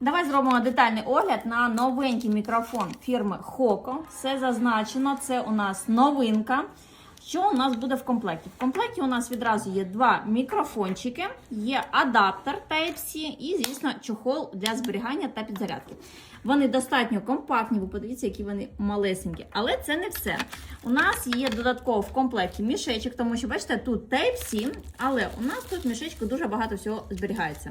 Давай зробимо детальний огляд на новенький мікрофон фірми Хоко. Все зазначено, це у нас новинка. Що у нас буде в комплекті? В комплекті у нас відразу є два мікрофончики, є адаптер Type-C і, звісно, чохол для зберігання та підзарядки. Вони достатньо компактні, ви подивіться, які вони малесенькі. Але це не все. У нас є додатково в комплекті мішечок, тому що, бачите, тут Type-C, але у нас тут в мішечку дуже багато всього зберігається.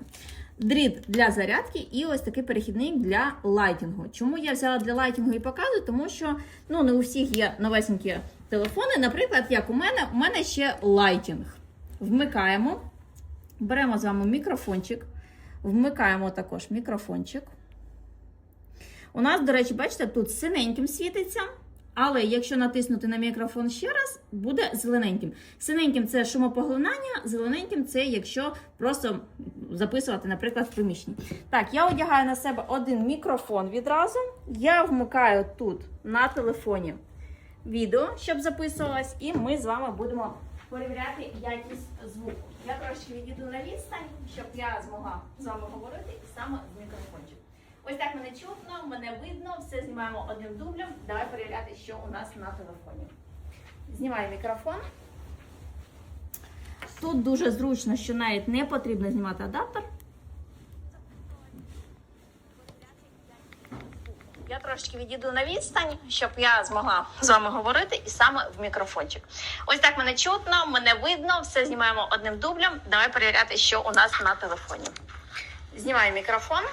Дріт для зарядки і ось такий перехідник для лайтінгу. Чому я взяла для лайтінгу і показую? Тому що ну, не у всіх є новесенькі телефони. Наприклад, як у мене, у мене ще лайтінг. Вмикаємо, беремо з вами мікрофончик, вмикаємо також мікрофончик. У нас, до речі, бачите, тут синеньким світиться. Але якщо натиснути на мікрофон ще раз, буде зелененьким. Синеньким це шумопоглинання, зелененьким це якщо просто записувати, наприклад, в приміщенні. Так, я одягаю на себе один мікрофон відразу. Я вмикаю тут на телефоні відео, щоб записувалось, і ми з вами будемо перевіряти якість звуку. Я трошки відійду на відстань, щоб я змогла з вами говорити саме з мікрофончик. Ось так мене чутно, мене видно, все знімаємо одним дублем. Давай перевіряти, що у нас на телефоні. Знімаю мікрофон. Тут дуже зручно, що навіть не потрібно знімати адаптер. Я трошки відійду на відстань, щоб я змогла з вами говорити і саме в мікрофончик. Ось так мене чутно, мене видно, все знімаємо одним дублем. Давай перевіряти, що у нас на телефоні. Знімаю мікрофон.